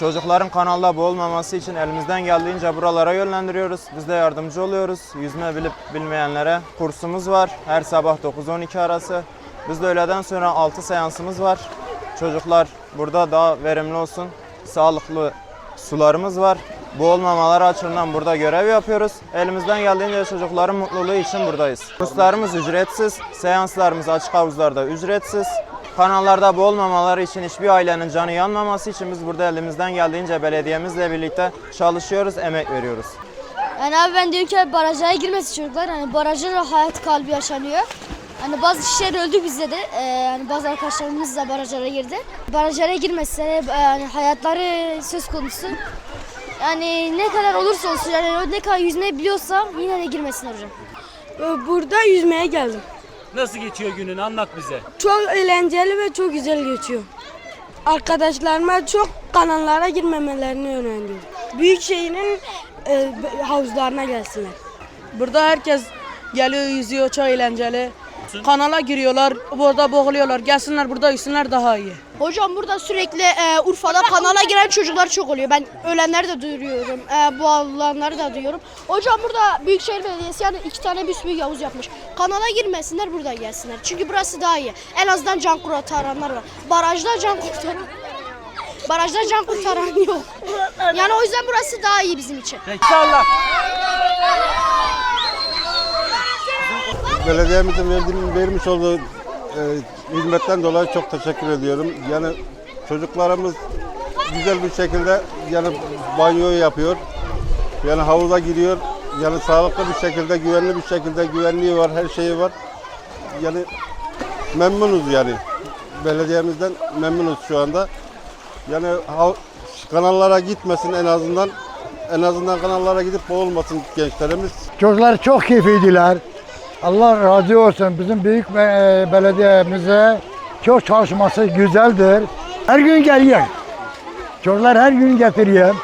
Çocukların kanalda boğulmaması için elimizden geldiğince buralara yönlendiriyoruz. Biz de yardımcı oluyoruz. Yüzme bilip bilmeyenlere kursumuz var. Her sabah 9-12 arası. Biz de öğleden sonra 6 seansımız var. Çocuklar burada daha verimli olsun. Sağlıklı sularımız var. Boğulmamaları açısından burada görev yapıyoruz. Elimizden geldiğince çocukların mutluluğu için buradayız. Kurslarımız ücretsiz, seanslarımız açık havuzlarda ücretsiz. Kanallarda boğulmamaları için hiçbir ailenin canı yanmaması için biz burada elimizden geldiğince belediyemizle birlikte çalışıyoruz, emek veriyoruz. Yani abi ben diyorum ki barajlara girmesin çocuklar. Hani barajda da hayat kalbi yaşanıyor. Hani bazı kişiler öldü bizde de. Ee, yani bazı arkadaşlarımız da barajlara girdi. Barajlara girmezse e, yani hayatları söz konusu. Yani ne kadar olursa olsun yani ne kadar yüzme biliyorsa yine de girmesinler hocam. Burada yüzmeye geldim. Nasıl geçiyor günün anlat bize. Çok eğlenceli ve çok güzel geçiyor. Arkadaşlarıma çok kanallara girmemelerini öneriyorum. Büyükşehir'in e, havuzlarına gelsinler. Burada herkes geliyor yüzüyor çok eğlenceli. Kanala giriyorlar, burada boğuluyorlar. Gelsinler burada yüzsünler daha iyi. Hocam burada sürekli e, Urfa'da kanala giren çocuklar çok oluyor. Ben ölenleri de duyuyorum. E, boğulanları da duyuyorum. Hocam burada Büyükşehir Belediyesi yani iki tane büyük havuz yapmış. Kanala girmesinler burada gelsinler. Çünkü burası daha iyi. En azından can kurtaranlar var. Barajda can kurtaran Barajda can kurtaran yok. Yani o yüzden burası daha iyi bizim için. İnşallah. Belediyemizin verdiği, vermiş olduğu e, hizmetten dolayı çok teşekkür ediyorum. Yani çocuklarımız güzel bir şekilde yani banyo yapıyor. Yani havuza giriyor. Yani sağlıklı bir şekilde, güvenli bir şekilde güvenliği var, her şeyi var. Yani memnunuz yani. Belediyemizden memnunuz şu anda. Yani kanallara gitmesin en azından. En azından kanallara gidip boğulmasın gençlerimiz. Çocuklar çok keyifliydiler. Allah razı olsun bizim büyük e, belediyemize çok çalışması güzeldir. Her gün geliyor. Çocuklar her gün getiriyor.